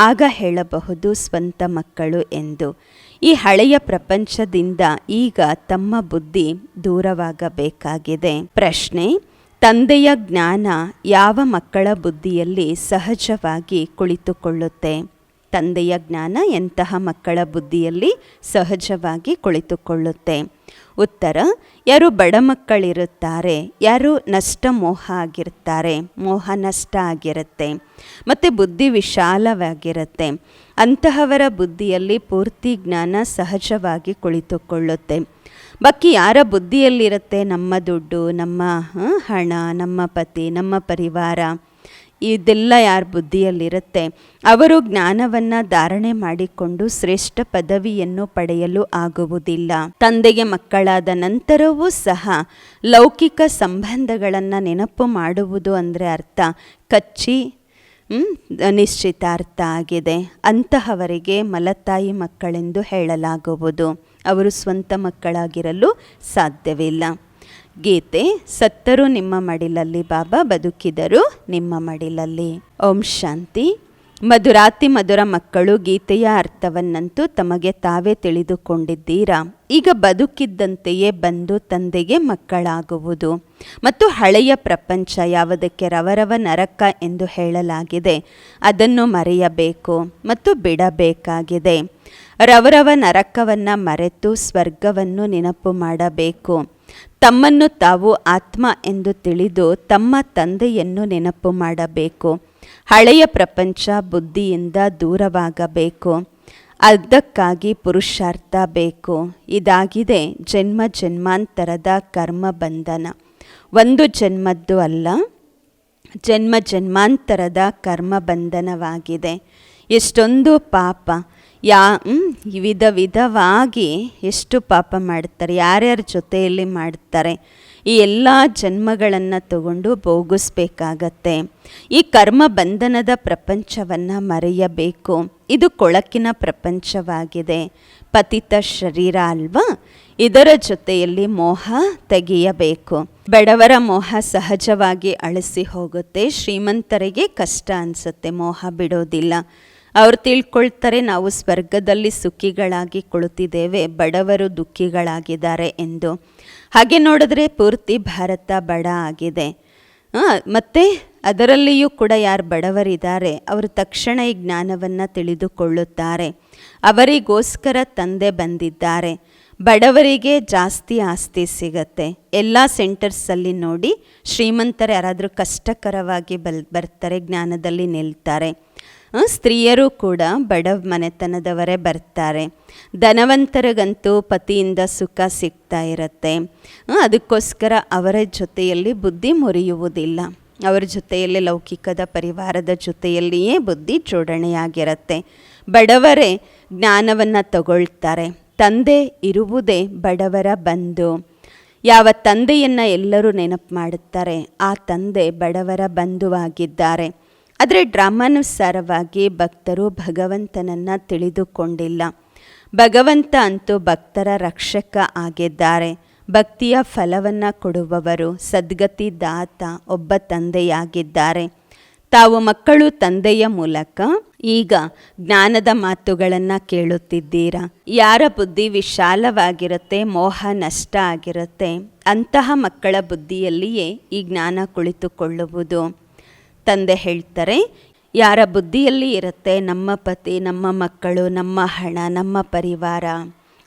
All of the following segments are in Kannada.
ಆಗ ಹೇಳಬಹುದು, ಸ್ವಂತ ಮಕ್ಕಳು ಎಂದು. ಈ ಹಳೆಯ ಪ್ರಪಂಚದಿಂದ ಈಗ ತಮ್ಮ ಬುದ್ಧಿ ದೂರವಾಗಬೇಕಾಗಿದೆ. ಪ್ರಶ್ನೆ, ತಂದೆಯ ಜ್ಞಾನ ಯಾವ ಮಕ್ಕಳ ಬುದ್ಧಿಯಲ್ಲಿ ಸಹಜವಾಗಿ ಕುಳಿತುಕೊಳ್ಳುತ್ತೆ? ತಂದೆಯ ಜ್ಞಾನ ಎಂತಹ ಮಕ್ಕಳ ಬುದ್ಧಿಯಲ್ಲಿ ಸಹಜವಾಗಿ ಕುಳಿತುಕೊಳ್ಳುತ್ತೆ. ಉತ್ತರ, ಯಾರು ಬಡ ಮಕ್ಕಳಿರುತ್ತಾರೆ, ಯಾರು ನಷ್ಟ ಮೋಹ ಆಗಿರ್ತಾರೆ ಮೋಹ ನಷ್ಟ ಆಗಿರುತ್ತೆ, ಮತ್ತು ಬುದ್ಧಿ ವಿಶಾಲವಾಗಿರುತ್ತೆ. ಅಂತಹವರ ಬುದ್ಧಿಯಲ್ಲಿ ಪೂರ್ತಿ ಜ್ಞಾನ ಸಹಜವಾಗಿ ಕುಳಿತುಕೊಳ್ಳುತ್ತೆ. ಬಾಕಿ ಯಾರ ಬುದ್ಧಿಯಲ್ಲಿರುತ್ತೆ ನಮ್ಮ ದುಡ್ಡು, ನಮ್ಮ ಹಣ, ನಮ್ಮ ಪತಿ, ನಮ್ಮ ಪರಿವಾರ ಇದೆಲ್ಲ ಯಾರ ಬುದ್ಧಿಯಲ್ಲಿರುತ್ತೆ? ಅವರು ಜ್ಞಾನವನ್ನು ಧಾರಣೆ ಮಾಡಿಕೊಂಡು ಶ್ರೇಷ್ಠ ಪದವಿಯನ್ನು ಪಡೆಯಲು ಆಗುವುದಿಲ್ಲ. ತಂದೆಗೆ ಮಕ್ಕಳಾದ ನಂತರವೂ ಸಹ ಲೌಕಿಕ ಸಂಬಂಧಗಳನ್ನು ನೆನಪು ಮಾಡುವುದು ಅಂದರೆ ಅರ್ಥ. ಕಚ್ಚಿ ನಿಶ್ಚಿತಾರ್ಥ ಆಗಿದೆ. ಅಂತಹವರಿಗೆ ಮಲತಾಯಿ ಮಕ್ಕಳೆಂದು ಹೇಳಲಾಗುವುದು. ಅವರು ಸ್ವಂತ ಮಕ್ಕಳಾಗಿರಲು ಸಾಧ್ಯವಿಲ್ಲ. ಗೀತೆ, ಸತ್ತರು ನಿಮ್ಮ ಮಡಿಲಲ್ಲಿ, ಬಾಬಾ ಬದುಕಿದರು ನಿಮ್ಮ ಮಡಿಲಲ್ಲಿ. ಓಂ ಶಾಂತಿ. ಮಧುರಾತಿ ಮಧುರ ಮಕ್ಕಳು, ಗೀತೆಯ ಅರ್ಥವನ್ನಂತೂ ತಮಗೆ ತಾವೇ ತಿಳಿದುಕೊಂಡಿದ್ದೀರಾ? ಈಗ ಬದುಕಿದ್ದಂತೆಯೇ ಬಂದು ತಂದೆಗೆ ಮಕ್ಕಳಾಗುವುದು. ಮತ್ತು ಹಳೆಯ ಪ್ರಪಂಚ ಯಾವುದಕ್ಕೆ ರವರವ ನರಕ ಎಂದು ಹೇಳಲಾಗಿದೆ, ಅದನ್ನು ಮರೆಯಬೇಕು ಮತ್ತು ಬಿಡಬೇಕಾಗಿದೆ. ರವರವ ನರಕವನ್ನು ಮರೆತು ಸ್ವರ್ಗವನ್ನು ನೆನಪು ಮಾಡಬೇಕು. ತಮ್ಮನ್ನು ತಾವು ಆತ್ಮ ಎಂದು ತಿಳಿದು ತಮ್ಮ ತಂದೆಯನ್ನು ನೆನಪು ಮಾಡಬೇಕು. ಹಳೆಯ ಪ್ರಪಂಚ ಬುದ್ಧಿಯಿಂದ ದೂರವಾಗಬೇಕು. ಅದಕ್ಕಾಗಿ ಪುರುಷಾರ್ಥ ಬೇಕು. ಇದಾಗಿದೆ ಜನ್ಮ ಜನ್ಮಾಂತರದ ಕರ್ಮ ಬಂಧನ. ಒಂದು ಜನ್ಮದ್ದು ಅಲ್ಲ, ಜನ್ಮ ಜನ್ಮಾಂತರದ ಕರ್ಮ ಬಂಧನವಾಗಿದೆ. ಎಷ್ಟೊಂದು ಪಾಪ ಯಾ ವಿಧ ವಿಧವಾಗಿ ಎಷ್ಟು ಪಾಪ ಮಾಡ್ತಾರೆ, ಯಾರ್ಯಾರ ಜೊತೆಯಲ್ಲಿ ಮಾಡ್ತಾರೆ, ಈ ಎಲ್ಲ ಜನ್ಮಗಳನ್ನು ತಗೊಂಡು ಭೋಗಿಸ್ಬೇಕಾಗತ್ತೆ. ಈ ಕರ್ಮ ಬಂಧನದ ಪ್ರಪಂಚವನ್ನು ಮರೆಯಬೇಕು. ಇದು ಕೊಳಕಿನ ಪ್ರಪಂಚವಾಗಿದೆ. ಪತಿತ ಶರೀರ ಅಲ್ವಾ? ಇದರ ಜೊತೆಯಲ್ಲಿ ಮೋಹ ತೆಗೆಯಬೇಕು. ಬಡವರ ಮೋಹ ಸಹಜವಾಗಿ ಅಳಿಸಿ ಹೋಗುತ್ತೆ, ಶ್ರೀಮಂತರಿಗೆ ಕಷ್ಟ ಅನಿಸುತ್ತೆ, ಮೋಹ ಬಿಡೋದಿಲ್ಲ. ಅವ್ರು ತಿಳ್ಕೊಳ್ತಾರೆ, ನಾವು ಸ್ವರ್ಗದಲ್ಲಿ ಸುಖಿಗಳಾಗಿ ಕುಳಿತಿದ್ದೇವೆ, ಬಡವರು ದುಃಖಿಗಳಾಗಿದ್ದಾರೆ ಎಂದು. ಹಾಗೆ ನೋಡಿದ್ರೆ ಪೂರ್ತಿ ಭಾರತ ಬಡ ಆಗಿದೆ. ಮತ್ತು ಅದರಲ್ಲಿಯೂ ಕೂಡ ಯಾರು ಬಡವರಿದ್ದಾರೆ, ಅವರು ತಕ್ಷಣ ಈ ಜ್ಞಾನವನ್ನು ತಿಳಿದುಕೊಳ್ಳುತ್ತಾರೆ. ಅವರಿಗೋಸ್ಕರ ತಂದೆ ಬಂದಿದ್ದಾರೆ. ಬಡವರಿಗೆ ಜಾಸ್ತಿ ಆಸ್ತಿ ಸಿಗತ್ತೆ. ಎಲ್ಲ ಸೆಂಟರ್ಸಲ್ಲಿ ನೋಡಿ ಶ್ರೀಮಂತರು ಯಾರಾದರೂ ಕಷ್ಟಕರವಾಗಿ ಬಲ್, ಬರ್ತಾರೆ, ಜ್ಞಾನದಲ್ಲಿ ನಿಲ್ತಾರೆ. ಸ್ತ್ರೀಯರು ಕೂಡ ಬಡ ಮನೆತನದವರೇ ಬರ್ತಾರೆ. ಧನವಂತರಿಗಂತೂ ಪತಿಯಿಂದ ಸುಖ ಸಿಗ್ತಾ ಇರುತ್ತೆ. ಅದಕ್ಕೋಸ್ಕರ ಅವರ ಜೊತೆಯಲ್ಲಿ ಬುದ್ಧಿ ಮುರಿಯುವುದಿಲ್ಲ. ಅವರ ಜೊತೆಯಲ್ಲಿ ಲೌಕಿಕದ ಪರಿವಾರದ ಜೊತೆಯಲ್ಲಿಯೇ ಬುದ್ಧಿ ಜೋಡಣೆಯಾಗಿರುತ್ತೆ. ಬಡವರೇ ಜ್ಞಾನವನ್ನು ತಗೊಳ್ತಾರೆ. ತಂದೆ ಇರುವುದೇ ಬಡವರ ಬಂಧು ಯಾವ ತಂದೆಯನ್ನು ಎಲ್ಲರೂ ನೆನಪು ಮಾಡುತ್ತಾರೆ, ಆ ತಂದೆ ಬಡವರ ಬಂಧುವಾಗಿದ್ದಾರೆ. ಆದರೆ ಡ್ರಾಮಾನುಸಾರವಾಗಿ ಭಕ್ತರು ಭಗವಂತನನ್ನು ತಿಳಿದುಕೊಂಡಿಲ್ಲ. ಭಗವಂತ ಅಂತೂ ಭಕ್ತರ ರಕ್ಷಕ ಆಗಿದ್ದಾರೆ. ಭಕ್ತಿಯ ಫಲವನ್ನು ಕೊಡುವವರು ಸದ್ಗತಿ ದಾತ ಒಬ್ಬ ತಂದೆಯಾಗಿದ್ದಾರೆ. ತಾವು ಮಕ್ಕಳು ತಂದೆಯ ಮೂಲಕ ಈಗ ಜ್ಞಾನದ ಮಾತುಗಳನ್ನು ಕೇಳುತ್ತಿದ್ದೀರಾ? ಯಾರ ಬುದ್ಧಿ ವಿಶಾಲವಾಗಿರುತ್ತೆ, ಮೋಹ ನಷ್ಟ ಆಗಿರುತ್ತೆ, ಅಂತಹ ಮಕ್ಕಳ ಬುದ್ಧಿಯಲ್ಲಿಯೇ ಈ ಜ್ಞಾನ ಕುಳಿತುಕೊಳ್ಳುವುದು. ತಂದೆ ಹೇಳ್ತಾರೆ, ಯಾರ ಬುದ್ಧಿಯಲ್ಲಿ ಇರುತ್ತೆ ನಮ್ಮ ಪತಿ, ನಮ್ಮ ಮಕ್ಕಳು, ನಮ್ಮ ಹಣ, ನಮ್ಮ ಪರಿವಾರ,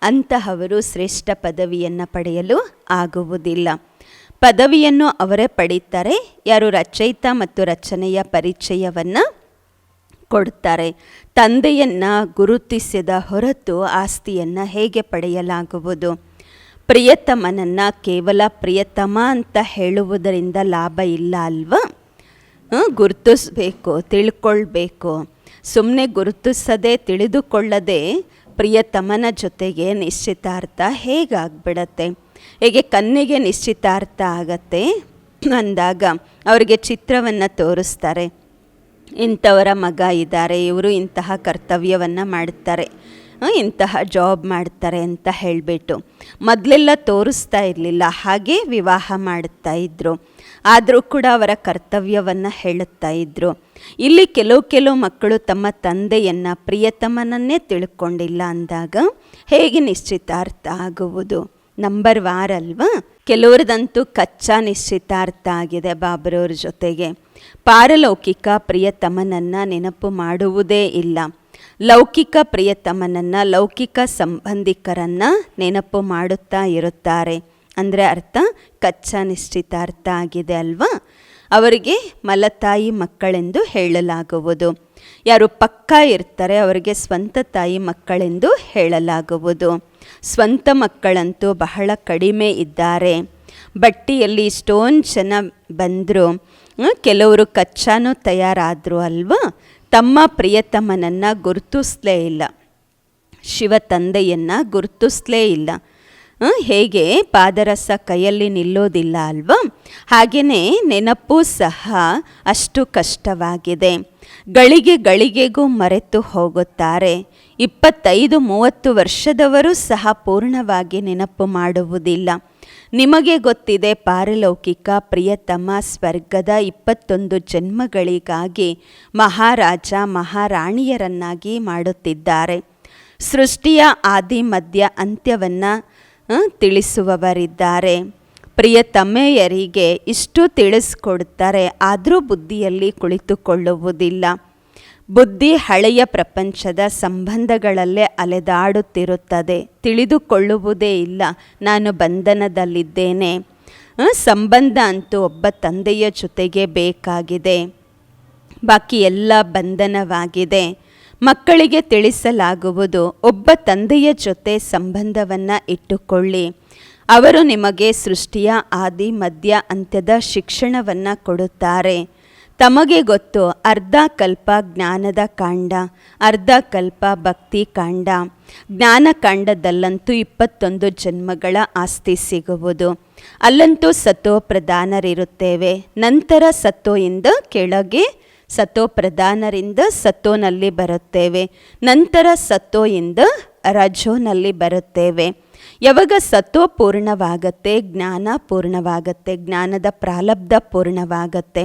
ಅಂತಹವರು ಶ್ರೇಷ್ಠ ಪದವಿಯನ್ನು ಪಡೆಯಲು ಆಗುವುದಿಲ್ಲ. ಪದವಿಯನ್ನು ಅವರೇ ಪಡೀತಾರೆ, ಯಾರು ರಚಯಿತ ಮತ್ತು ರಚನೆಯ ಪರಿಚಯವನ್ನು ಕೊಡ್ತಾರೆ ತಂದೆಯನ್ನು ಗುರುತಿಸಿದ ಹೊರತು ಆಸ್ತಿಯನ್ನು ಹೇಗೆ ಪಡೆಯಲಾಗುವುದು? ಪ್ರಿಯತಮನನ್ನು ಕೇವಲ ಪ್ರಿಯತಮ ಅಂತ ಹೇಳುವುದರಿಂದ ಲಾಭ ಇಲ್ಲ ಅಲ್ವಾ? ಗುರುತಿಸ್ಬೇಕು, ತಿಳ್ಕೊಳ್ಬೇಕು. ಸುಮ್ಮನೆ ಗುರುತಿಸದೆ ತಿಳಿದುಕೊಳ್ಳದೆ ಪ್ರಿಯತಮನ ಜೊತೆಗೆ ನಿಶ್ಚಿತಾರ್ಥ ಹೇಗಾಗ್ಬಿಡತ್ತೆ? ಹೇಗೆ ಕಣ್ಣಿಗೆ ನಿಶ್ಚಿತಾರ್ಥ ಆಗತ್ತೆ? ಅಂದಾಗ ಅವರಿಗೆ ಚಿತ್ರವನ್ನು ತೋರಿಸ್ತಾರೆ. ಇಂಥವರ ಮಗ ಇದ್ದಾರೆ, ಇವರು ಇಂತಹ ಕರ್ತವ್ಯವನ್ನು ಮಾಡ್ತಾರೆ. ಇಂತಹ ಜಾಬ್ ಮಾಡ್ತಾರೆ ಅಂತ ಹೇಳಿಬಿಟ್ಟು ಮೊದಲೆಲ್ಲ ತೋರಿಸ್ತಾ ಇರಲಿಲ್ಲ, ಹಾಗೆ ವಿವಾಹ ಮಾಡ್ತಾ ಇದ್ದರು ಆದರೂ ಕೂಡ ಅವರ ಕರ್ತವ್ಯವನ್ನು ಹೇಳುತ್ತಾ ಇದ್ದರು ಇಲ್ಲಿ ಕೆಲವು ಕೆಲವು ಮಕ್ಕಳು ತಮ್ಮ ತಂದೆಯನ್ನು ಪ್ರಿಯತಮನನ್ನೇ ತಿಳ್ಕೊಂಡಿಲ್ಲ ಅಂದಾಗ ಹೇಗೆ ನಿಶ್ಚಿತಾರ್ಥ ಆಗುವುದು? ನಂಬರ್ ವಾರ್ ಅಲ್ವಾ? ಕೆಲವ್ರದಂತೂ ಕಚ್ಚಾ ನಿಶ್ಚಿತಾರ್ಥ ಆಗಿದೆ ಬಾಬರವ್ರ ಜೊತೆಗೆ. ಪಾರಲೌಕಿಕ ಪ್ರಿಯತಮನನ್ನು ನೆನಪು ಮಾಡುವುದೇ ಇಲ್ಲ. ಲೌಕಿಕ ಪ್ರಿಯತಮನನ್ನು, ಲೌಕಿಕ ಸಂಬಂಧಿಕರನ್ನು ನೆನಪು ಮಾಡುತ್ತಾ ಇರುತ್ತಾರೆ. ಅಂದರೆ ಅರ್ಥ, ಕಚ್ಚಾ ನಿಶ್ಚಿತಾರ್ಥ ಆಗಿದೆ ಅಲ್ವಾ? ಅವರಿಗೆ ಮಲತಾಯಿ ಮಕ್ಕಳೆಂದು ಹೇಳಲಾಗುವುದು. ಯಾರು ಪಕ್ಕ ಇರ್ತಾರೆ, ಅವರಿಗೆ ಸ್ವಂತ ತಾಯಿ ಮಕ್ಕಳೆಂದು ಹೇಳಲಾಗುವುದು. ಸ್ವಂತ ಮಕ್ಕಳಂತೂ ಬಹಳ ಕಡಿಮೆ ಇದ್ದಾರೆ. ಬಟ್ಟಿಯಲ್ಲಿ ಇಷ್ಟೊಂದು ಜನ ಬಂದರು ಕೆಲವರು ಕಚ್ಚಾನೂ ತಯಾರಾದರು ಅಲ್ವಾ? ತಮ್ಮ ಪ್ರಿಯತಮನನ್ನು ಗುರುತಿಸ್ಲೇ ಇಲ್ಲ. ಶಿವ ತಂದೆಯನ್ನು ಗುರುತಿಸ್ಲೇ ಇಲ್ಲ. ಹೇಗೆ? ಪಾದರಸ ಕೈಯಲ್ಲಿ ನಿಲ್ಲೋದಿಲ್ಲ ಅಲ್ವಾ? ಹಾಗೆಯೇ ನೆನಪು ಸಹ ಅಷ್ಟು ಕಷ್ಟವಾಗಿದೆ. ಗಳಿಗೆ ಗಳಿಗೆಗೂ ಮರೆತು ಹೋಗುತ್ತಾರೆ. ಇಪ್ಪತ್ತೈದು, ಮೂವತ್ತು ವರ್ಷದವರು ಸಹ ಪೂರ್ಣವಾಗಿ ನೆನಪು ಮಾಡುವುದಿಲ್ಲ. ನಿಮಗೆ ಗೊತ್ತಿದೆ, ಪಾರಲೌಕಿಕ ಪ್ರಿಯತಮ ಸ್ವರ್ಗದ ಇಪ್ಪತ್ತೊಂದು ಜನ್ಮಗಳಿಗಾಗಿ ಮಹಾರಾಜ ಮಹಾರಾಣಿಯರನ್ನಾಗಿ ಮಾಡುತ್ತಿದ್ದಾರೆ. ಸೃಷ್ಟಿಯ ಆದಿ ಮಧ್ಯ ಅಂತ್ಯವನ್ನು ತಿಳಿಸುವವರಿದ್ದಾರೆ. ಪ್ರಿಯತಮೆಯರಿಗೆ ಇಷ್ಟು ತಿಳಿಸ್ಕೊಡ್ತಾರೆ, ಆದರೂ ಬುದ್ಧಿಯಲ್ಲಿ ಕುಳಿತುಕೊಳ್ಳುವುದಿಲ್ಲ. ಬುದ್ಧಿ ಹಳೆಯ ಪ್ರಪಂಚದ ಸಂಬಂಧಗಳಲ್ಲೇ ಅಲೆದಾಡುತ್ತಿರುತ್ತದೆ. ತಿಳಿದುಕೊಳ್ಳುವುದೇ ಇಲ್ಲ. ನಾನು ಬಂಧನದಲ್ಲಿದ್ದೇನೆ. ಸಂಬಂಧ ಅಂತೂ ಒಬ್ಬ ತಂದೆಯ ಜೊತೆಗೆ ಬೇಕಾಗಿದೆ. ಬಾಕಿ ಎಲ್ಲ ಬಂಧನವಾಗಿದೆ. ಮಕ್ಕಳಿಗೆ ತಿಳಿಸಲಾಗುವುದು. ಒಬ್ಬ ತಂದೆಯ ಜೊತೆ ಸಂಬಂಧವನ್ನು ಇಟ್ಟುಕೊಳ್ಳಿ. ಅವರು ನಿಮಗೆ ಸೃಷ್ಟಿಯ, ಆದಿ, ಮಧ್ಯ, ಅಂತ್ಯದ ಶಿಕ್ಷಣವನ್ನು ಕೊಡುತ್ತಾರೆ. ತಮಗೆ ಗೊತ್ತು, ಅರ್ಧ ಕಲ್ಪ ಜ್ಞಾನದ ಕಾಂಡ, ಅರ್ಧ ಕಲ್ಪ ಭಕ್ತಿ ಕಾಂಡ. ಜ್ಞಾನ ಕಾಂಡದಲ್ಲಂತೂ ಇಪ್ಪತ್ತೊಂದು ಜನ್ಮಗಳ ಆಸ್ತಿ ಸಿಗುವುದು. ಅಲ್ಲಂತೂ ಸತೋ ಪ್ರಧಾನರಿರುತ್ತೇವೆ. ನಂತರ ಸತೋಯಿಂದ ಕೆಳಗೆ ಸತೋ ಪ್ರಧಾನರಿಂದ ಸತೋನಲ್ಲಿ ಬರುತ್ತೇವೆ. ನಂತರ ಸತೋಯಿಂದ ರಜೋನಲ್ಲಿ ಬರುತ್ತೇವೆ. ಯಾವಾಗ ಸತ್ವ ಪೂರ್ಣವಾಗತ್ತೆ, ಜ್ಞಾನ ಪೂರ್ಣವಾಗತ್ತೆ, ಜ್ಞಾನದ ಪ್ರಾಲಬ್ಧ ಪೂರ್ಣವಾಗತ್ತೆ,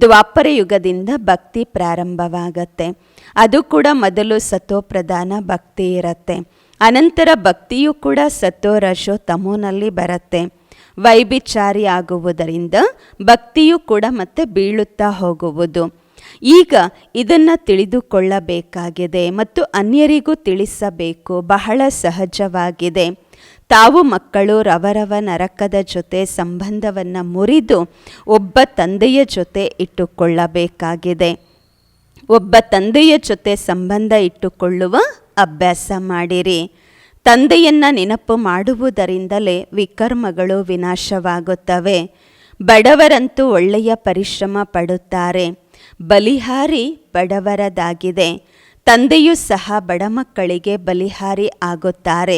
ದ್ವಾಪರ ಯುಗದಿಂದ ಭಕ್ತಿ ಪ್ರಾರಂಭವಾಗತ್ತೆ. ಅದು ಕೂಡ ಮೊದಲು ಸತ್ವ ಪ್ರಧಾನ ಭಕ್ತಿ ಇರತ್ತೆ. ಅನಂತರ ಭಕ್ತಿಯು ಕೂಡ ಸತ್ವ ರಶೋ ತಮೋನಲ್ಲಿ ಬರುತ್ತೆ. ವೈಭಿಚಾರಿ ಆಗುವುದರಿಂದ ಭಕ್ತಿಯು ಕೂಡ ಮತ್ತೆ ಬೀಳುತ್ತಾ ಹೋಗುವುದು. ಈಗ ಇದನ್ನು ತಿಳಿದುಕೊಳ್ಳಬೇಕಾಗಿದೆ ಮತ್ತು ಅನ್ಯರಿಗೂ ತಿಳಿಸಬೇಕು. ಬಹಳ ಸಹಜವಾಗಿದೆ. ತಾವು ಮಕ್ಕಳು ರವರವ ನರಕದ ಜೊತೆ ಸಂಬಂಧವನ್ನು ಮುರಿದು ಒಬ್ಬ ತಂದೆಯ ಜೊತೆ ಇಟ್ಟುಕೊಳ್ಳಬೇಕಾಗಿದೆ. ಒಬ್ಬ ತಂದೆಯ ಜೊತೆ ಸಂಬಂಧ ಇಟ್ಟುಕೊಳ್ಳುವ ಅಭ್ಯಾಸ ಮಾಡಿರಿ. ತಂದೆಯನ್ನು ನೆನಪು ಮಾಡುವುದರಿಂದಲೇ ವಿಕರ್ಮಗಳು ವಿನಾಶವಾಗುತ್ತವೆ. ಬಡವರಂತೂ ಒಳ್ಳೆಯ ಪರಿಶ್ರಮ ಪಡುತ್ತಾರೆ. ಬಲಿಹಾರಿ ಬಡವರದಾಗಿದೆ. ತಂದೆಯೂ ಸಹ ಬಡ ಮಕ್ಕಳಿಗೆ ಬಲಿಹಾರಿ ಆಗುತ್ತಾರೆ.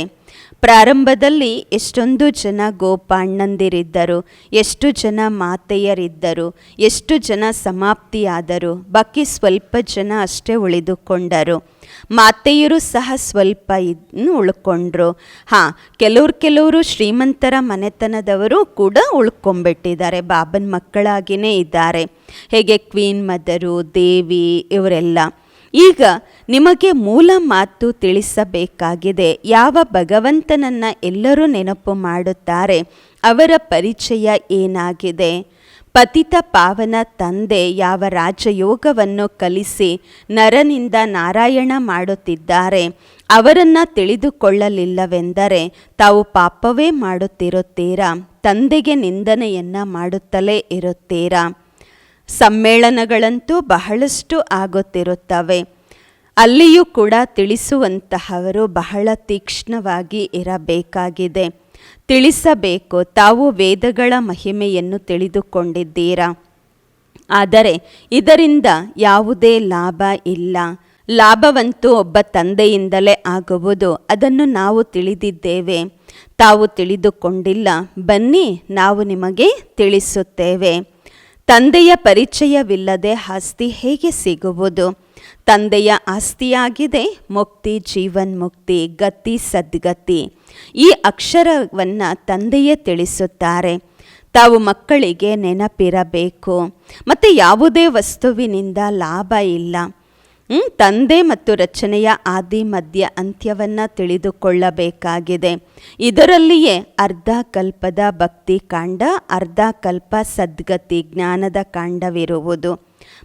ಪ್ರಾರಂಭದಲ್ಲಿ ಎಷ್ಟೊಂದು ಜನ ಗೋಪಾಣ್ಣಂದಿರಿದ್ದರು ಎಷ್ಟು ಜನ ಮಾತೆಯರಿದ್ದರು, ಎಷ್ಟು ಜನ ಸಮಾಪ್ತಿಯಾದರು, ಬಾಕಿ ಸ್ವಲ್ಪ ಜನ ಅಷ್ಟೇ ಉಳಿದುಕೊಂಡರು. ಮಾತೆಯರು ಸಹ ಸ್ವಲ್ಪ ಇನ್ನು ಉಳ್ಕೊಂಡ್ರು. ಹಾಂ, ಕೆಲವ್ರು ಕೆಲವರು ಶ್ರೀಮಂತರ ಮನೆತನದವರು ಕೂಡ ಉಳ್ಕೊಂಬಿಟ್ಟಿದ್ದಾರೆ, ಬಾಬನ ಮಕ್ಕಳಾಗಿಯೇ ಇದ್ದಾರೆ. ಹೇಗೆ ಕ್ವೀನ್ ಮದರು, ದೇವಿ, ಇವರೆಲ್ಲ. ಈಗ ನಿಮಗೆ ಮೂಲ ಮಾತು ತಿಳಿಸಬೇಕಾಗಿದೆ. ಯಾವ ಭಗವಂತನನ್ನ ಎಲ್ಲರೂ ನೆನಪು ಮಾಡುತ್ತಾರೆ, ಅವರ ಪರಿಚಯ ಏನಾಗಿದೆ? ಪತಿತ ಪಾವನ ತಂದೆ ಯಾವ ರಾಜಯೋಗವನ್ನು ಕಲಿಸಿ ನರನಿಂದ ನಾರಾಯಣ ಮಾಡುತ್ತಿದ್ದಾರೆ. ಅವರನ್ನು ತಿಳಿದುಕೊಳ್ಳಲಿಲ್ಲವೆಂದರೆ ತಾವು ಪಾಪವೇ ಮಾಡುತ್ತಿರುತ್ತೀರಾ? ತಂದೆಗೆ ನಿಂದನೆಯನ್ನ ಮಾಡುತ್ತಲೇ ಇರುತ್ತೀರಾ? ಸಮ್ಮೇಳನಗಳಂತೂ ಬಹಳಷ್ಟು ಆಗುತ್ತಿರುತ್ತವೆ. ಅಲ್ಲಿಯೂ ಕೂಡ ತಿಳಿಸುವಂತಹವರು ಬಹಳ ತೀಕ್ಷ್ಣವಾಗಿ ಇರಬೇಕಾಗಿದೆ. ತಿಳಿಸಬೇಕು, ತಾವು ವೇದಗಳ ಮಹಿಮೆಯನ್ನು ತಿಳಿದುಕೊಂಡಿದ್ದೀರಾ? ಆದರೆ ಇದರಿಂದ ಯಾವುದೇ ಲಾಭ ಇಲ್ಲ. ಲಾಭವಂತೂ ಒಬ್ಬ ತಂದೆಯಿಂದಲೇ ಆಗುವುದು, ಅದನ್ನು ನಾವು ತಿಳಿದಿದ್ದೇವೆ. ತಾವು ತಿಳಿದುಕೊಂಡಿಲ್ಲ, ಬನ್ನಿ ನಾವು ನಿಮಗೆ ತಿಳಿಸುತ್ತೇವೆ. ತಂದೆಯ ಪರಿಚಯವಿಲ್ಲದೆ ಆಸ್ತಿ ಹೇಗೆ ಸಿಗುವುದು? ತಂದೆಯ ಆಸ್ತಿಯಾಗಿದೆ, ಮುಕ್ತಿ ಜೀವನ್ಮುಕ್ತಿ ಗತಿ, ಸದ್ಗತಿ. ಈ ಅಕ್ಷರವನ್ನು ತಂದೆಯೇ ತಿಳಿಸುತ್ತಾರೆ. ತಾವು ಮಕ್ಕಳಿಗೆ ನೆನಪಿರಬೇಕು. ಮತ್ತು ಯಾವುದೇ ವಸ್ತುವಿನಿಂದ ಲಾಭ ಇಲ್ಲ. ತಂದೆ ಮತ್ತು ರಚನೆಯ ಆದಿ ಮಧ್ಯ ಅಂತ್ಯವನ್ನು ತಿಳಿದುಕೊಳ್ಳಬೇಕಾಗಿದೆ. ಇದರಲ್ಲಿಯೇ ಅರ್ಧ ಕಲ್ಪದ ಭಕ್ತಿ ಕಾಂಡ, ಅರ್ಧ ಕಲ್ಪ ಸದ್ಗತಿ ಜ್ಞಾನದ ಕಾಂಡವಿರುವುದು.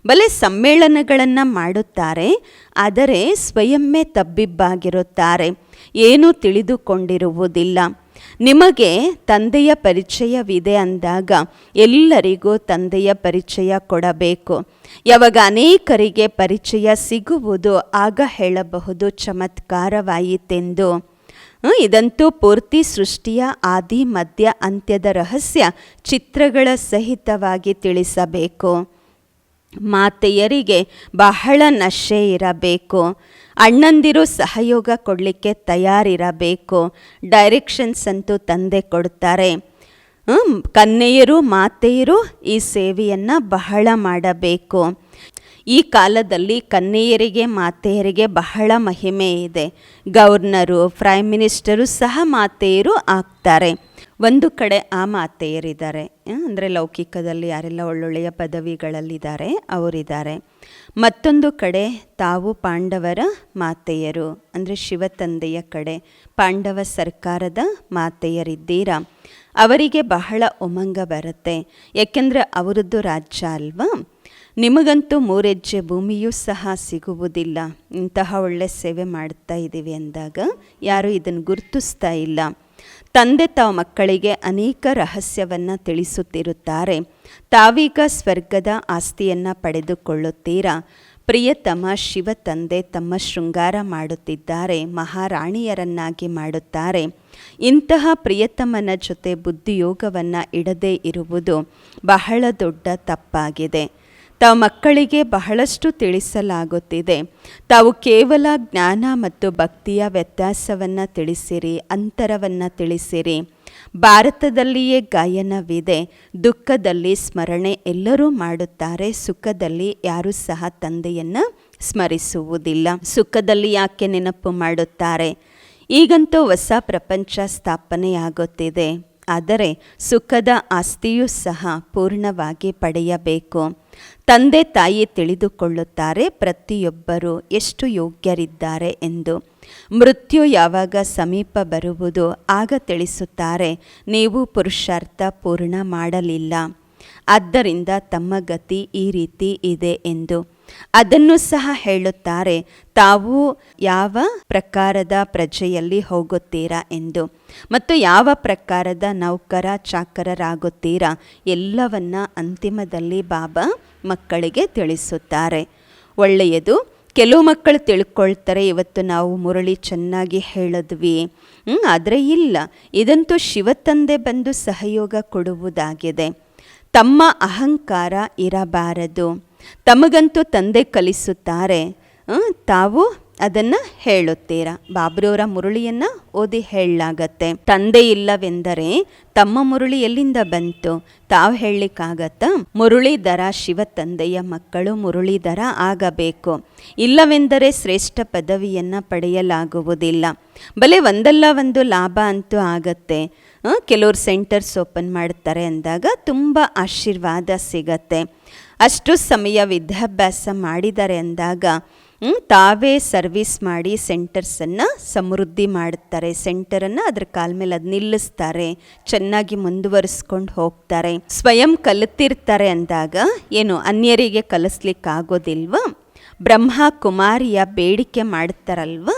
ಬಲೆ ಸಮ್ಮೇಳನಗಳನ್ನು ಮಾಡುತ್ತಾರೆ, ಆದರೆ ಸ್ವಯಂವೇ ತಬ್ಬಿಬ್ಬಾಗಿರುತ್ತಾರೆ. ಏನೂ ತಿಳಿದುಕೊಂಡಿರುವುದಿಲ್ಲ. ನಿಮಗೆ ತಂದೆಯ ಪರಿಚಯವಿದೆ ಅಂದಾಗ ಎಲ್ಲರಿಗೂ ತಂದೆಯ ಪರಿಚಯ ಕೊಡಬೇಕು. ಯಾವಾಗ ಅನೇಕರಿಗೆ ಪರಿಚಯ ಸಿಗುವುದು ಆಗ ಹೇಳಬಹುದು ಚಮತ್ಕಾರವಾಯಿತೆಂದು. ಇದಂತೂ ಪೂರ್ತಿ ಸೃಷ್ಟಿಯ ಆದಿ ಮಧ್ಯ ಅಂತ್ಯದ ರಹಸ್ಯ ಚಿತ್ರಗಳ ಸಹಿತವಾಗಿ ತಿಳಿಸಬೇಕು. ಮಾತೆಯರಿಗೆ ಬಹಳ ನಶೆ ಇರಬೇಕು. ಅಣ್ಣಂದಿರು ಸಹಯೋಗ ಕೊಡಲಿಕ್ಕೆ ತಯಾರಿರಬೇಕು. ಡೈರೆಕ್ಷನ್ಸ್ ಅಂತೂ ತಂದೆ ಕೊಡ್ತಾರೆ. ಕನ್ನೆಯರು ಮಾತೆಯರು ಈ ಸೇವೆಯನ್ನು ಬಹಳ ಮಾಡಬೇಕು. ಈ ಕಾಲದಲ್ಲಿ ಕನ್ನೆಯರಿಗೆ ಮಾತೆಯರಿಗೆ ಬಹಳ ಮಹಿಮೆ ಇದೆ. ಗವರ್ನರು ಪ್ರೈಮ್ ಮಿನಿಸ್ಟರು ಸಹ ಮಾತೆಯರು ಆಗ್ತಾರೆ. ಒಂದು ಕಡೆ ಆ ಮಾತೆಯರಿದ್ದಾರೆ ಅಂದರೆ ಲೌಕಿಕದಲ್ಲಿ ಯಾರೆಲ್ಲ ಒಳ್ಳೊಳ್ಳೆಯ ಪದವಿಗಳಲ್ಲಿದ್ದಾರೆ, ಅವರಿದ್ದಾರೆ. ಮತ್ತೊಂದು ಕಡೆ ತಾವು ಪಾಂಡವರ ಮಾತೆಯರು, ಅಂದರೆ ಶಿವತಂದೆಯ ಕಡೆ ಪಾಂಡವ ಸರ್ಕಾರದ ಮಾತೆಯರಿದ್ದೀರಾ? ಅವರಿಗೆ ಬಹಳ ಉಮಂಗ ಬರುತ್ತೆ. ಏಕೆಂದರೆ ಅವರದ್ದು ರಾಜ್ಯ ಅಲ್ವಾ? ನಿಮಗಂತೂ ಮೂರೆಜ್ಜೆ ಭೂಮಿಯೂ ಸಹ ಸಿಗುವುದಿಲ್ಲ. ಇಂತಹ ಒಳ್ಳೆ ಸೇವೆ ಮಾಡ್ತಾ ಇದ್ದೀವಿ ಅಂದಾಗ ಯಾರೂ ಇದನ್ನು ಗುರುತಿಸ್ತಾ ಇಲ್ಲ. ತಂದೆ ತಾವು ಮಕ್ಕಳಿಗೆ ಅನೇಕ ರಹಸ್ಯವನ್ನು ತಿಳಿಸುತ್ತಿರುತ್ತಾರೆ. ತಾವೀಗ ಸ್ವರ್ಗದ ಆಸ್ತಿಯನ್ನು ಪಡೆದುಕೊಳ್ಳುತ್ತೀರಾ? ಪ್ರಿಯತಮ ಶಿವ ತಂದೆ ತಮ್ಮ ಶೃಂಗಾರ ಮಾಡುತ್ತಿದ್ದಾರೆ, ಮಹಾರಾಣಿಯರನ್ನಾಗಿ ಮಾಡುತ್ತಾರೆ. ಇಂತಹ ಪ್ರಿಯತಮನ ಜೊತೆ ಬುದ್ಧಿಯೋಗವನ್ನು ಇಡದೇ ಇರುವುದು ಬಹಳ ದೊಡ್ಡ ತಪ್ಪಾಗಿದೆ. ತಾವು ಮಕ್ಕಳಿಗೆ ಬಹಳಷ್ಟು ತಿಳಿಸಲಾಗುತ್ತಿದೆ. ತಾವು ಕೇವಲ ಜ್ಞಾನ ಮತ್ತು ಭಕ್ತಿಯ ವ್ಯತ್ಯಾಸವನ್ನು ತಿಳಿಸಿರಿ, ಅಂತರವನ್ನು ತಿಳಿಸಿರಿ. ಭಾರತದಲ್ಲಿಯೇ ಗಾಯನವಿದೆ. ದುಃಖದಲ್ಲಿ ಸ್ಮರಣೆ ಎಲ್ಲರೂ ಮಾಡುತ್ತಾರೆ, ಸುಖದಲ್ಲಿ ಯಾರೂ ಸಹ ತಂದೆಯನ್ನು ಸ್ಮರಿಸುವುದಿಲ್ಲ. ಸುಖದಲ್ಲಿ ಯಾಕೆ ನೆನಪು ಮಾಡುತ್ತಾರೆ? ಈಗಂತೂ ಹೊಸ ಪ್ರಪಂಚ ಸ್ಥಾಪನೆಯಾಗುತ್ತಿದೆ. ಆದರೆ ಸುಖದ ಆಸ್ತಿಯೂ ಸಹ ಪೂರ್ಣವಾಗಿ ಪಡೆಯಬೇಕು. ತಂದೆ ತಾಯಿ ತಿಳಿದುಕೊಳ್ಳುತ್ತಾರೆ, ಪ್ರತಿಯೊಬ್ಬರು ಎಷ್ಟು ಯೋಗ್ಯರಿದ್ದಾರೆ ಎಂದು. ಮೃತ್ಯು ಯಾವಾಗ ಸಮೀಪ ಬರುವುದು ಆಗ ತಿಳಿಸುತ್ತಾರೆ, ನೀವು ಪುರುಷಾರ್ಥ ಪೂರ್ಣ ಮಾಡಲಿಲ್ಲ. ಆದ್ದರಿಂದ ತಮ್ಮ ಗತಿ ಈ ರೀತಿ ಇದೆ ಎಂದು. ಅದನ್ನು ಸಹ ಹೇಳುತ್ತಾರೆ, ತಾವು ಯಾವ ಪ್ರಕಾರದ ಪ್ರಜೆಯಲ್ಲಿ ಹೋಗುತ್ತೀರಾ ಎಂದು. ಮತ್ತು ಯಾವ ಪ್ರಕಾರದ ನೌಕರ, ಚಾಕರರಾಗುತ್ತೀರಾ, ಎಲ್ಲವನ್ನ ಅಂತಿಮದಲ್ಲಿ ಬಾಬಾ ಮಕ್ಕಳಿಗೆ ತಿಳಿಸುತ್ತಾರೆ. ಒಳ್ಳೆಯದು, ಕೆಲವು ಮಕ್ಕಳು ತಿಳ್ಕೊಳ್ತಾರೆ, ಇವತ್ತು ನಾವು ಮುರಳಿ ಚೆನ್ನಾಗಿ ಹೇಳಿದ್ವಿ. ಆದರೆ ಇಲ್ಲ. ಇದಂತೂ ಶಿವತಂದೆ ಬಂದು ಸಹಯೋಗ ಕೊಡುವುದಾಗಿದೆ. ತಮ್ಮ ಅಹಂಕಾರ ಇರಬಾರದು. ತಮಗಂತೂ ತಂದೆ ಕಲಿಸುತ್ತಾರೆ. ತಾವು ಅದನ್ನು ಹೇಳುತ್ತೀರಾ? ಬಾಬ್ರವರ ಮುರುಳಿಯನ್ನು ಓದಿ ಹೇಳಲಾಗತ್ತೆ. ತಂದೆ ಇಲ್ಲವೆಂದರೆ ತಮ್ಮ ಮುರುಳಿ ಎಲ್ಲಿಂದ ಬಂತು? ತಾವು ಹೇಳಲಿಕ್ಕಾಗತ್ತಾ? ಮುರುಳಿಧರ ಶಿವ ತಂದೆಯ ಮಕ್ಕಳು ಮುರುಳಿಧರ ಆಗಬೇಕು. ಇಲ್ಲವೆಂದರೆ ಶ್ರೇಷ್ಠ ಪದವಿಯನ್ನು ಪಡೆಯಲಾಗುವುದಿಲ್ಲ. ಬಲೆ ಒಂದಲ್ಲ ಒಂದು ಲಾಭ ಅಂತೂ ಆಗತ್ತೆ. ಕೆಲವರು ಸೆಂಟರ್ಸ್ ಓಪನ್ ಮಾಡ್ತಾರೆ ಅಂದಾಗ ತುಂಬ ಆಶೀರ್ವಾದ ಸಿಗತ್ತೆ. ಅಷ್ಟು ಸಮಯ ವಿದ್ಯಾಭ್ಯಾಸ ಮಾಡಿದ್ದಾರೆ ಅಂದಾಗ ತಾವೇ ಸರ್ವಿಸ್ ಮಾಡಿ ಸೆಂಟರ್ಸನ್ನು ಸಮೃದ್ಧಿ ಮಾಡುತ್ತಾರೆ. ಸೆಂಟರನ್ನು ಅದ್ರ ಕಾಲ ಮೇಲೆ ಅದು ನಿಲ್ಲಿಸ್ತಾರೆ. ಚೆನ್ನಾಗಿ ಮುಂದುವರಿಸ್ಕೊಂಡು ಹೋಗ್ತಾರೆ. ಸ್ವಯಂ ಕಲಿತಿರ್ತಾರೆ ಅಂದಾಗ ಏನು, ಅನ್ಯರಿಗೆ ಕಲಿಸ್ಲಿಕ್ಕಾಗೋದಿಲ್ವ? ಬ್ರಹ್ಮ ಕುಮಾರಿಯ ಬೇಡಿಕೆ ಮಾಡ್ತಾರಲ್ವ?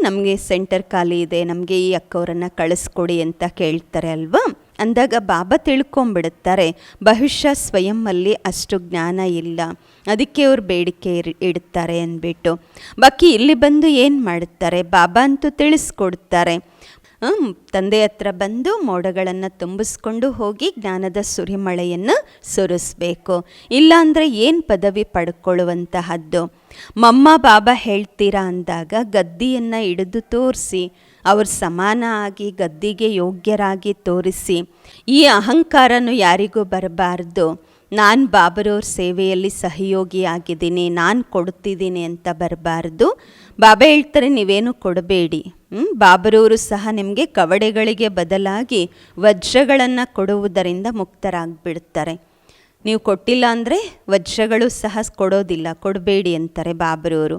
ನಮಗೆ ಸೆಂಟರ್ ಖಾಲಿ ಇದೆ, ನಮಗೆ ಈ ಅಕ್ಕವರನ್ನು ಕಳಿಸ್ಕೊಡಿ ಅಂತ ಕೇಳ್ತಾರೆ ಅಲ್ವಾ? ಅಂದಾಗ ಬಾಬಾ ತಿಳ್ಕೊಂಬಿಡುತ್ತಾರೆ, ಬಹುಶಃ ಸ್ವಯಂನಲ್ಲಿ ಅಷ್ಟು ಜ್ಞಾನ ಇಲ್ಲ. ಅದಕ್ಕೆ ಅವ್ರು ಬೇಡಿಕೆ ಇಡುತ್ತಾರೆ, ಅಂದ್ಬಿಟ್ಟು. ಬಾಕಿ ಇಲ್ಲಿ ಬಂದು ಏನು ಮಾಡುತ್ತಾರೆ? ಬಾಬಾ ಅಂತೂ ತಿಳಿಸ್ಕೊಡ್ತಾರೆ. ತಂದೆ ಹತ್ರ ಬಂದು ಮೋಡಗಳನ್ನು ತುಂಬಿಸ್ಕೊಂಡು ಹೋಗಿ ಜ್ಞಾನದ ಸುರಿಮಳೆಯನ್ನು ಸುರಿಸ್ಬೇಕು. ಇಲ್ಲಾಂದರೆ ಏನು ಪದವಿ ಪಡ್ಕೊಳ್ಳುವಂತಹದ್ದು? ಮಮ್ಮ, ಬಾಬಾ ಹೇಳ್ತೀರಾ ಅಂದಾಗ ಗದ್ದಿಯನ್ನು ಹಿಡಿದು ತೋರಿಸಿ. ಅವ್ರ ಸಮಾನ ಆಗಿ ಗದ್ದಿಗೆ ಯೋಗ್ಯರಾಗಿ ತೋರಿಸಿ ಈ ಅಹಂಕಾರನು ಯಾರಿಗೂ ಬರಬಾರ್ದು. ನಾನು ಬಾಬರವ್ರ ಸೇವೆಯಲ್ಲಿ ಸಹಯೋಗಿಯಾಗಿದ್ದೀನಿ, ನಾನು ಕೊಡ್ತಿದ್ದೀನಿ ಅಂತ ಬರಬಾರ್ದು. ಬಾಬಾ ಹೇಳ್ತಾರೆ, ನೀವೇನು ಕೊಡಬೇಡಿ? ಬಾಬರವರು ಸಹ ನಿಮಗೆ ಕವಡೆಗಳಿಗೆ ಬದಲಾಗಿ ವಜ್ರಗಳನ್ನು ಕೊಡುವುದರಿಂದ ಮುಕ್ತರಾಗಿಬಿಡ್ತಾರೆ. ನೀವು ಕೊಟ್ಟಿಲ್ಲ ಅಂದರೆ ವಜ್ರಗಳು ಸಹ ಕೊಡೋದಿಲ್ಲ, ಕೊಡಬೇಡಿ ಅಂತಾರೆ ಬಾಬರವರು.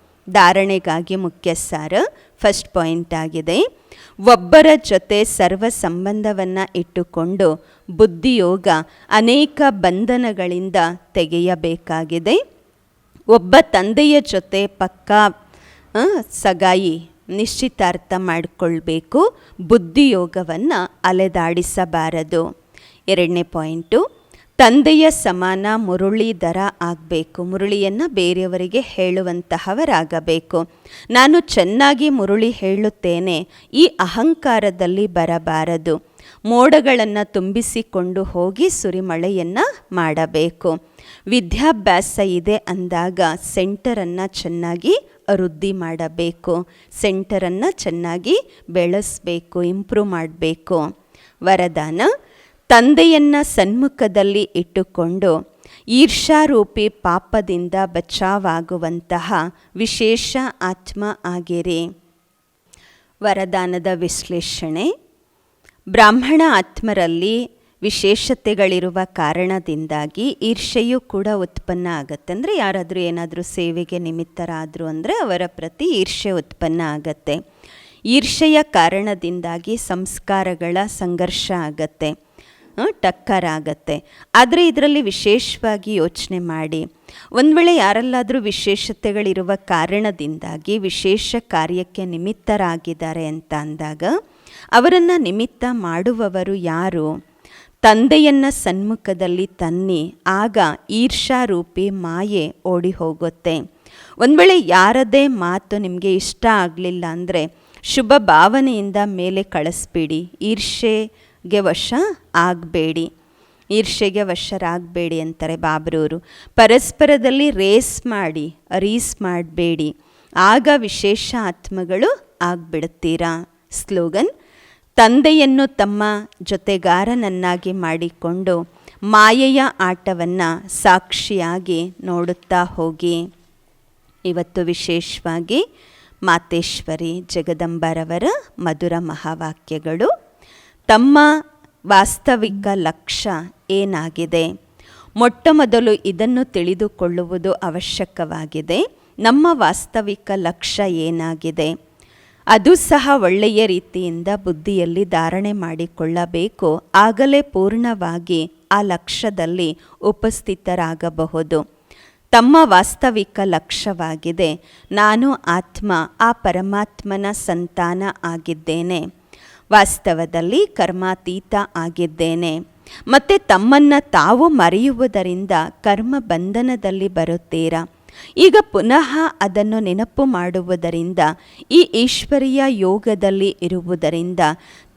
ಧಾರಣೆಗಾಗಿ ಮುಖ್ಯ ಸಾರ ಫಸ್ಟ್ ಪಾಯಿಂಟ್ ಆಗಿದೆ. ಒಬ್ಬರ ಜೊತೆ ಸರ್ವ ಸಂಬಂಧವನ್ನು ಇಟ್ಟುಕೊಂಡು ಬುದ್ಧಿಯೋಗ ಅನೇಕ ಬಂಧನಗಳಿಂದ ತೆಗೆಯಬೇಕಾಗಿದೆ. ಒಬ್ಬ ತಂದೆಯ ಜೊತೆ ಪಕ್ಕಾ ಸಗಾಯಿ ನಿಶ್ಚಿತಾರ್ಥ ಮಾಡಿಕೊಳ್ಬೇಕು. ಬುದ್ಧಿಯೋಗವನ್ನು ಅಲೆದಾಡಿಸಬಾರದು. ಎರಡನೇ ಪಾಯಿಂಟು ತಂದೆಯ ಸಮಾನ ಮುರುಳಿದರ ಆಗಬೇಕು. ಮುರುಳಿಯನ್ನು ಬೇರೆಯವರಿಗೆ ಹೇಳುವಂತಹವರಾಗಬೇಕು. ನಾನು ಚೆನ್ನಾಗಿ ಮುರುಳಿ ಹೇಳುತ್ತೇನೆ, ಈ ಅಹಂಕಾರದಲ್ಲಿ ಬರಬಾರದು. ಮೋಡಗಳನ್ನು ತುಂಬಿಸಿಕೊಂಡು ಹೋಗಿ ಸುರಿಮಳೆಯನ್ನು ಮಾಡಬೇಕು. ವಿದ್ಯಾಭ್ಯಾಸ ಇದೆ ಅಂದಾಗ ಸೆಂಟರನ್ನು ಚೆನ್ನಾಗಿ ವೃದ್ಧಿ ಮಾಡಬೇಕು. ಸೆಂಟರನ್ನು ಚೆನ್ನಾಗಿ ಬೆಳೆಸಬೇಕು, ಇಂಪ್ರೂವ್ ಮಾಡಬೇಕು. ವರದಾನ ತಂದೆಯನ್ನು ಸನ್ಮುಖದಲ್ಲಿ ಇಟ್ಟುಕೊಂಡು ಈರ್ಷಾರೂಪಿ ಪಾಪದಿಂದ ಬಚಾವಾಗುವಂತಹ ವಿಶೇಷ ಆತ್ಮ ಆಗಿರಿ. ವರದಾನದ ವಿಶ್ಲೇಷಣೆ. ಬ್ರಾಹ್ಮಣ ಆತ್ಮರಲ್ಲಿ ವಿಶೇಷತೆಗಳಿರುವ ಕಾರಣದಿಂದಾಗಿ ಈರ್ಷೆಯು ಕೂಡ ಉತ್ಪನ್ನ ಆಗುತ್ತೆ. ಅಂದರೆ ಯಾರಾದರೂ ಏನಾದರೂ ಸೇವೆಗೆ ನಿಮಿತ್ತರಾದರು ಅಂದರೆ ಅವರ ಪ್ರತಿ ಈರ್ಷೆ ಉತ್ಪನ್ನ ಆಗತ್ತೆ. ಈರ್ಷೆಯ ಕಾರಣದಿಂದಾಗಿ ಸಂಸ್ಕಾರಗಳ ಸಂಘರ್ಷ ಆಗತ್ತೆ. ಟಕ್ಕರ್ ಆಗತ್ತೆ ಆದರೆ ಇದರಲ್ಲಿ ವಿಶೇಷವಾಗಿ ಯೋಚನೆ ಮಾಡಿ. ಒಂದು ವೇಳೆ ಯಾರಲ್ಲಾದರೂ ವಿಶೇಷತೆಗಳಿರುವ ಕಾರಣದಿಂದಾಗಿ ವಿಶೇಷ ಕಾರ್ಯಕ್ಕೆ ನಿಮಿತ್ತರಾಗಿದ್ದಾರೆ ಅಂತ ಅಂದಾಗ, ಅವರನ್ನು ನಿಮಿತ್ತ ಮಾಡುವವರು ಯಾರು? ತಂದೆಯನ್ನ ಸನ್ಮುಖದಲ್ಲಿ ತನ್ನಿ, ಆಗ ಈರ್ಷಾರೂಪಿ ಮಾಯೆ ಓಡಿ ಹೋಗುತ್ತೆ ಒಂದು ವೇಳೆ ಯಾರದೇ ಮಾತು ನಿಮಗೆ ಇಷ್ಟ ಆಗಲಿಲ್ಲ ಅಂದರೆ, ಶುಭ ಭಾವನೆಯಿಂದ ಮೇಲೆ ಕಳಿಸ್ಬೇಡಿ. ಈರ್ಷೆಗೆ ವಶ ಆಗಬೇಡಿ. ಈರ್ಷೆಗೆ ವಶರಾಗಬೇಡಿ ಅಂತಾರೆ ಬಾಬ್ರವರು ಪರಸ್ಪರದಲ್ಲಿ ರೇಸ್ ಮಾಡಿ ರೀಸ್ ಮಾಡಬೇಡಿ. ಆಗ ವಿಶೇಷ ಆತ್ಮಗಳು ಆಗ್ಬಿಡುತ್ತೀರಾ ಸ್ಲೋಗನ್, ತಂದೆಯನ್ನು ತಮ್ಮ ಜೊತೆಗಾರನನ್ನಾಗಿ ಮಾಡಿಕೊಂಡು ಮಾಯೆಯ ಆಟವನ್ನು ಸಾಕ್ಷಿಯಾಗಿ ನೋಡುತ್ತಾ ಹೋಗಿ. ಇವತ್ತು ವಿಶೇಷವಾಗಿ ಮಾತೇಶ್ವರಿ ಜಗದಂಬರವರ ಮಧುರ ಮಹಾವಾಕ್ಯಗಳು ತಮ್ಮ ವಾಸ್ತವಿಕ ಲಕ್ಷ್ಯ ಏನಾಗಿದೆ? ಮೊಟ್ಟ ಮೊದಲು ಇದನ್ನು ತಿಳಿದುಕೊಳ್ಳುವುದು ಅವಶ್ಯಕವಾಗಿದೆ. ನಮ್ಮ ವಾಸ್ತವಿಕ ಲಕ್ಷ್ಯ ಏನಾಗಿದೆ? ಅದು ಸಹ ಒಳ್ಳೆಯ ರೀತಿಯಿಂದ ಬುದ್ಧಿಯಲ್ಲಿ ಧಾರಣೆ ಮಾಡಿಕೊಳ್ಳಬೇಕು. ಆಗಲೇ ಪೂರ್ಣವಾಗಿ ಆ ಲಕ್ಷ್ಯದಲ್ಲಿ ಉಪಸ್ಥಿತರಾಗಬಹುದು. ತಮ್ಮ ವಾಸ್ತವಿಕ ಲಕ್ಷ್ಯವಾಗಿದೆ. ನಾನು ಆತ್ಮ, ಆ ಪರಮಾತ್ಮನ ಸಂತಾನ ಆಗಿದ್ದೇನೆ. ವಾಸ್ತವದಲ್ಲಿ ಕರ್ಮಾತೀತ ಆಗಿದ್ದೇನೆ. ಮತ್ತು ತಮ್ಮನ್ನು ತಾವು ಮರೆಯುವುದರಿಂದ ಕರ್ಮ ಬಂಧನದಲ್ಲಿ ಬರುತ್ತೀರಾ? ಈಗ ಪುನಃ ಅದನ್ನು ನೆನಪು ಮಾಡುವುದರಿಂದ, ಈ ಈಶ್ವರೀಯ ಯೋಗದಲ್ಲಿ ಇರುವುದರಿಂದ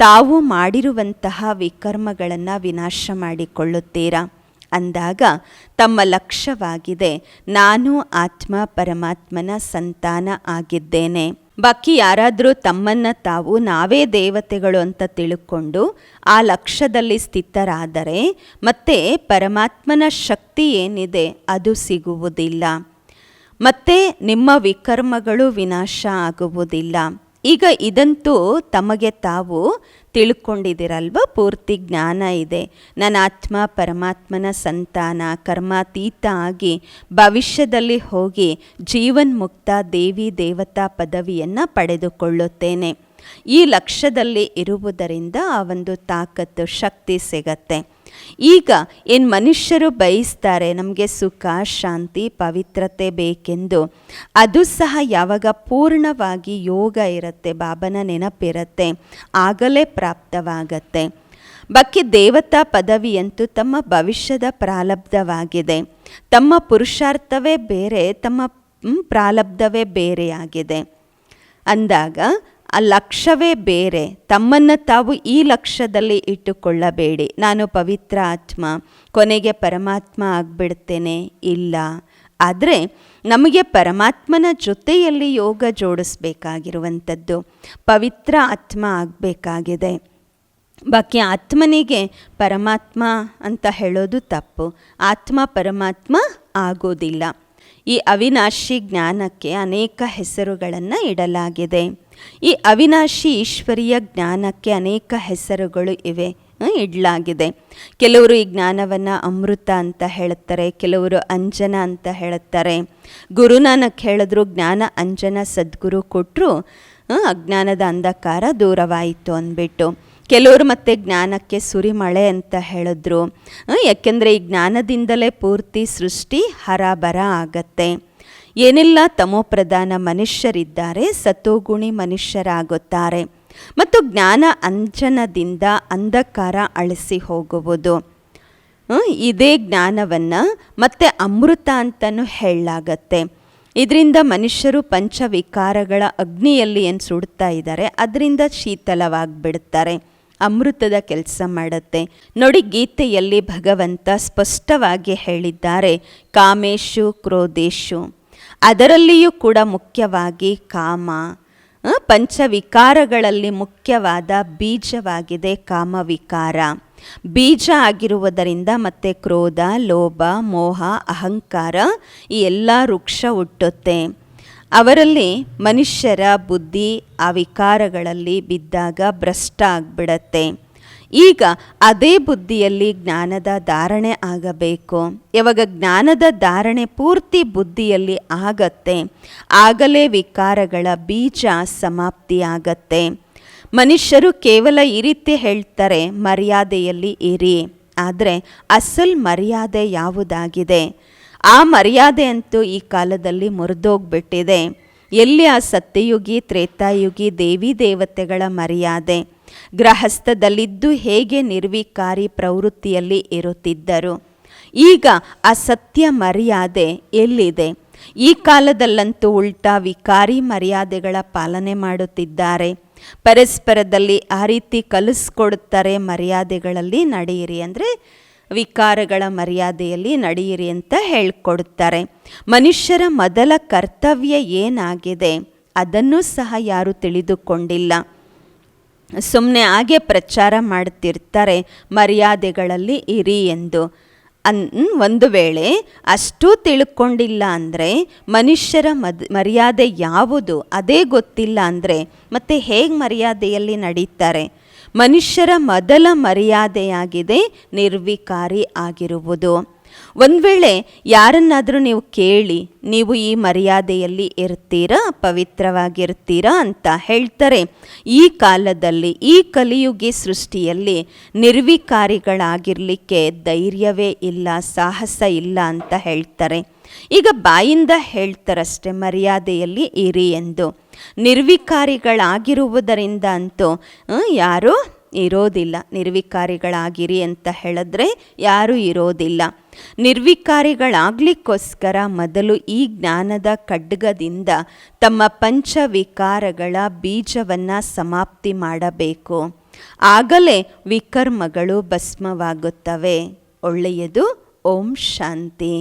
ತಾವು ಮಾಡಿರುವಂತಹ ವಿಕರ್ಮಗಳನ್ನು ವಿನಾಶ ಮಾಡಿಕೊಳ್ಳುತ್ತೀರಾ? ಅಂದಾಗ ತಮ್ಮ ಲಕ್ಷ್ಯವಾಗಿದೆ, ನಾನು ಆತ್ಮ ಪರಮಾತ್ಮನ ಸಂತಾನ ಆಗಿದ್ದೇನೆ. ಬಾಕಿ ಯಾರಾದರೂ ತಮ್ಮನ್ನು ತಾವು ನಾವೇ ದೇವತೆಗಳು ಅಂತ ತಿಳ್ಕೊಂಡು ಆ ಲಕ್ಷ್ಯದಲ್ಲಿ ಸ್ಥಿತರಾದರೆ ಮತ್ತೆ ಪರಮಾತ್ಮನ ಶಕ್ತಿ ಏನಿದೆ ಅದು ಸಿಗುವುದಿಲ್ಲ. ಮತ್ತೆ ನಿಮ್ಮ ವಿಕರ್ಮಗಳು ವಿನಾಶ ಆಗುವುದಿಲ್ಲ. ಈಗ ಇದಂತೂ ತಮಗೆ ತಾವು ತಿಳ್ಕೊಂಡಿದ್ದೀರಲ್ವ? ಪೂರ್ತಿ ಜ್ಞಾನ ಇದೆ. ನನ್ನ ಆತ್ಮ, ಪರಮಾತ್ಮನ ಸಂತಾನ, ಕರ್ಮಾತೀತ ಆಗಿ ಭವಿಷ್ಯದಲ್ಲಿ ಹೋಗಿ ಜೀವನ್ಮುಕ್ತ ದೇವಿ ದೇವತಾ ಪದವಿಯನ್ನು ಪಡೆದುಕೊಳ್ಳುತ್ತೇನೆ. ಈ ಲಕ್ಷ್ಯದಲ್ಲಿ ಇರುವುದರಿಂದ ಆ ಒಂದು ತಾಕತ್ತು, ಶಕ್ತಿ ಸಿಗತ್ತೆ. ಈಗ ಏನು ಮನುಷ್ಯರು ಬಯಸ್ತಾರೆ ನಮಗೆ ಸುಖ, ಶಾಂತಿ, ಪವಿತ್ರತೆ ಬೇಕೆಂದು, ಅದು ಸಹ ಯಾವಾಗ ಪೂರ್ಣವಾಗಿ ಯೋಗ ಇರುತ್ತೆ, ಬಾಬನ ನೆನಪಿರುತ್ತೆ, ಆಗಲೇ ಪ್ರಾಪ್ತವಾಗತ್ತೆ. ಬಾಕಿ ದೇವತಾ ಪದವಿಯಂತೂ ತಮ್ಮ ಭವಿಷ್ಯದ ಪ್ರಾಲಬ್ಧವಾಗಿದೆ. ತಮ್ಮ ಪುರುಷಾರ್ಥವೇ ಬೇರೆ, ತಮ್ಮ ಪ್ರಾಲಬ್ಧವೇ ಬೇರೆಯಾಗಿದೆ. ಅಂದಾಗ ಆ ಲಕ್ಷ್ಯವೇ ಬೇರೆ. ತಮ್ಮನ್ನು ತಾವು ಈ ಲಕ್ಷ್ಯದಲ್ಲಿ ಇಟ್ಟುಕೊಳ್ಳಬೇಡಿ. ನಾನು ಪವಿತ್ರ ಆತ್ಮ, ಕೊನೆಗೆ ಪರಮಾತ್ಮ ಆಗ್ಬಿಡ್ತೇನೆ. ಇಲ್ಲ. ಆದರೆ ನಮಗೆ ಪರಮಾತ್ಮನ ಜೊತೆಯಲ್ಲಿ ಯೋಗ ಜೋಡಿಸ್ಬೇಕಾಗಿರುವಂಥದ್ದು. ಪವಿತ್ರ ಆತ್ಮ ಆಗಬೇಕಾಗಿದೆ. ಬಾಕಿ ಆತ್ಮನಿಗೆ ಪರಮಾತ್ಮ ಅಂತ ಹೇಳೋದು ತಪ್ಪು. ಆತ್ಮ ಪರಮಾತ್ಮ ಆಗೋದಿಲ್ಲ. ಈ ಅವಿನಾಶಿ ಜ್ಞಾನಕ್ಕೆ ಅನೇಕ ಹೆಸರುಗಳನ್ನು ಇಡಲಾಗಿದೆ. ಈ ಅವಿನಾಶಿ ಈಶ್ವರಿಯ ಜ್ಞಾನಕ್ಕೆ ಅನೇಕ ಹೆಸರುಗಳು ಇವೆ ಇಡಲಾಗಿದೆ. ಕೆಲವರು ಈ ಜ್ಞಾನವನ್ನು ಅಮೃತ ಅಂತ ಹೇಳುತ್ತಾರೆ, ಕೆಲವರು ಅಂಜನ ಅಂತ ಹೇಳುತ್ತಾರೆ. ಗುರುನಾನಕ್ ಹೇಳಿದ್ರು, ಜ್ಞಾನ ಅಂಜನ ಸದ್ಗುರು ಕೊಟ್ಟರು ಅಜ್ಞಾನದ ಅಂಧಕಾರ ದೂರವಾಯಿತು ಅಂದ್ಬಿಟ್ಟು. ಕೆಲವರು ಮತ್ತೆ ಜ್ಞಾನಕ್ಕೆ ಸುರಿಮಳೆ ಅಂತ ಹೇಳಿದ್ರು ಯಾಕೆಂದರೆ ಈ ಜ್ಞಾನದಿಂದಲೇ ಪೂರ್ತಿ ಸೃಷ್ಟಿ ಹರಾಬರ ಆಗತ್ತೆ. ಏನೆಲ್ಲ ತಮೋಪ್ರಧಾನ ಮನುಷ್ಯರಿದ್ದಾರೆ ಸತೋಗುಣಿ ಮನುಷ್ಯರಾಗುತ್ತಾರೆ. ಮತ್ತು ಜ್ಞಾನ ಅಂಜನದಿಂದ ಅಂಧಕಾರ ಅಳಿಸಿ ಹೋಗುವುದು. ಇದೇ ಜ್ಞಾನವನ್ನು ಮತ್ತೆ ಅಮೃತ ಅಂತಲೂ ಹೇಳಲಾಗತ್ತೆ. ಇದರಿಂದ ಮನುಷ್ಯರು ಪಂಚವಿಕಾರಗಳ ಅಗ್ನಿಯಲ್ಲಿ ಏನು ಸುಡ್ತಾ ಇದ್ದಾರೆ, ಅದರಿಂದ ಶೀತಲವಾಗಿಬಿಡ್ತಾರೆ. ಅಮೃತದ ಕೆಲಸ ಮಾಡುತ್ತೆ. ನೋಡಿ, ಗೀತೆಯಲ್ಲಿ ಭಗವಂತ ಸ್ಪಷ್ಟವಾಗಿ ಹೇಳಿದ್ದಾರೆ, ಕಾಮೇಶು ಕ್ರೋಧೇಶು. ಅದರಲ್ಲಿಯೂ ಕೂಡ ಮುಖ್ಯವಾಗಿ ಕಾಮ ಪಂಚವಿಕಾರಗಳಲ್ಲಿ ಮುಖ್ಯವಾದ ಬೀಜವಾಗಿದೆ ಕಾಮವಿಕಾರ. ಬೀಜ ಆಗಿರುವುದರಿಂದ ಮತ್ತೆ ಕ್ರೋಧ, ಲೋಭ, ಮೋಹ, ಅಹಂಕಾರ ಈ ಎಲ್ಲ ವೃಕ್ಷ ಹುಟ್ಟುತ್ತೆ. ಅವರಲ್ಲಿ ಮನುಷ್ಯರ ಬುದ್ಧಿ ಆ ವಿಕಾರಗಳಲ್ಲಿ ಬಿದ್ದಾಗ ಭ್ರಷ್ಟ ಆಗಿಬಿಡತ್ತೆ. ಈಗ ಅದೇ ಬುದ್ಧಿಯಲ್ಲಿ ಜ್ಞಾನದ ಧಾರಣೆ ಆಗಬೇಕು. ಯಾವಾಗ ಜ್ಞಾನದ ಧಾರಣೆ ಪೂರ್ತಿ ಬುದ್ಧಿಯಲ್ಲಿ ಆಗತ್ತೆ, ಆಗಲೇ ವಿಕಾರಗಳ ಬೀಜ ಸಮಾಪ್ತಿಯಾಗತ್ತೆ ಮನುಷ್ಯರು ಕೇವಲ ಈ ರೀತಿ ಹೇಳ್ತಾರೆ, ಮರ್ಯಾದೆಯಲ್ಲಿ ಇರಿ. ಆದರೆ ಅಸಲ್ ಮರ್ಯಾದೆ ಯಾವುದಾಗಿದೆ? ಆ ಮರ್ಯಾದೆ ಅಂತೂ ಈ ಕಾಲದಲ್ಲಿ ಮುರಿದೋಗ್ಬಿಟ್ಟಿದೆ. ಎಲ್ಲಿ ಆ ಸತ್ಯಯುಗಿ, ತ್ರೇತಾಯುಗಿ, ದೇವಿ ದೇವತೆಗಳ ಮರ್ಯಾದೆ? ಗೃಹಸ್ಥದಲ್ಲಿದ್ದು ಹೇಗೆ ನಿರ್ವಿಕಾರಿ ಪ್ರವೃತ್ತಿಯಲ್ಲಿ ಇರುತ್ತಿದ್ದರು. ಈಗ ಆ ಸತ್ಯ ಮರ್ಯಾದೆ ಎಲ್ಲಿದೆ? ಈ ಕಾಲದಲ್ಲಂತೂ ಉಲ್ಟಾ ವಿಕಾರಿ ಮರ್ಯಾದೆಗಳ ಪಾಲನೆ ಮಾಡುತ್ತಿದ್ದಾರೆ. ಪರಸ್ಪರದಲ್ಲಿ ಆ ರೀತಿ ಕಲಿಸ್ಕೊಡುತ್ತಾರೆ ಮರ್ಯಾದೆಗಳಲ್ಲಿ ನಡೆಯಿರಿ ಅಂದರೆ ವಿಕಾರಗಳ ಮರ್ಯಾದೆಯಲ್ಲಿ ನಡೆಯಿರಿ ಅಂತ ಹೇಳಿಕೊಡುತ್ತಾರೆ. ಮನುಷ್ಯರ ಮೊದಲ ಕರ್ತವ್ಯ ಏನಾಗಿದೆ? ಅದನ್ನು ಸಹ ಯಾರು ತಿಳಿದುಕೊಂಡಿಲ್ಲ. ಸುಮ್ಮನೆ ಹಾಗೆ ಪ್ರಚಾರ ಮಾಡ್ತಿರ್ತಾರೆ, ಮರ್ಯಾದೆಗಳಲ್ಲಿ ಇರಿ ಎಂದು. ಅನ್ ಒಂದು ವೇಳೆ ಅಷ್ಟೂ ತಿಳ್ಕೊಂಡಿಲ್ಲ ಅಂದರೆ ಮನುಷ್ಯರ ಮದ್, ಮರ್ಯಾದೆ ಯಾವುದು? ಅದೇ ಗೊತ್ತಿಲ್ಲ ಅಂದರೆ ಮತ್ತೆ ಹೇಗೆ ಮರ್ಯಾದೆಯಲ್ಲಿ ನಡೀತಾರೆ? ಮನುಷ್ಯರ ಮೊದಲ ಮರ್ಯಾದೆಯಾಗಿದೆ ನಿರ್ವಿಕಾರಿ ಆಗಿರುವುದು. ಒಂದು ವೇಳೆ ಯಾರನ್ನಾದರೂ ನೀವು ಕೇಳಿ, ನೀವು ಈ ಮರ್ಯಾದೆಯಲ್ಲಿ ಇರ್ತೀರಾ, ಪವಿತ್ರವಾಗಿರ್ತೀರಾ ಅಂತ ಹೇಳ್ತಾರೆ. ಈ ಕಾಲದಲ್ಲಿ, ಈ ಕಲಿಯುಗಿ ಸೃಷ್ಟಿಯಲ್ಲಿ ನಿರ್ವಿಕಾರಿಗಳಾಗಿರಲಿಕ್ಕೆ ಧೈರ್ಯವೇ ಇಲ್ಲ, ಸಾಹಸ ಇಲ್ಲ ಅಂತ ಹೇಳ್ತಾರೆ. ಈಗ ಬಾಯಿಂದ ಹೇಳ್ತಾರಷ್ಟೆ, ಮರ್ಯಾದೆಯಲ್ಲಿ ಇರಿ ಎಂದು. ನಿರ್ವಿಕಾರಿಗಳಾಗಿರುವುದರಿಂದ ಅಂತೂ ಯಾರು? ಇರೋದಿಲ್ಲ. ನಿರ್ವಿಕಾರಿಗಳಾಗಿರಿ ಅಂತ ಹೇಳಿದ್ರೆ ಯಾರೂ ಇರೋದಿಲ್ಲ. ನಿರ್ವಿಕಾರಿಗಳಾಗ್ಲಿಕ್ಕೋಸ್ಕರ ಮೊದಲು ಈ ಜ್ಞಾನದ ಖಡ್ಗದಿಂದ ತಮ್ಮ ಪಂಚವಿಕಾರಗಳ ಬೀಜವನ್ನು ಸಮಾಪ್ತಿ ಮಾಡಬೇಕು. ಆಗಲೇ ವಿಕರ್ಮಗಳು ಭಸ್ಮವಾಗುತ್ತವೆ. ಒಳ್ಳೆಯದು. ಓಂ ಶಾಂತಿ.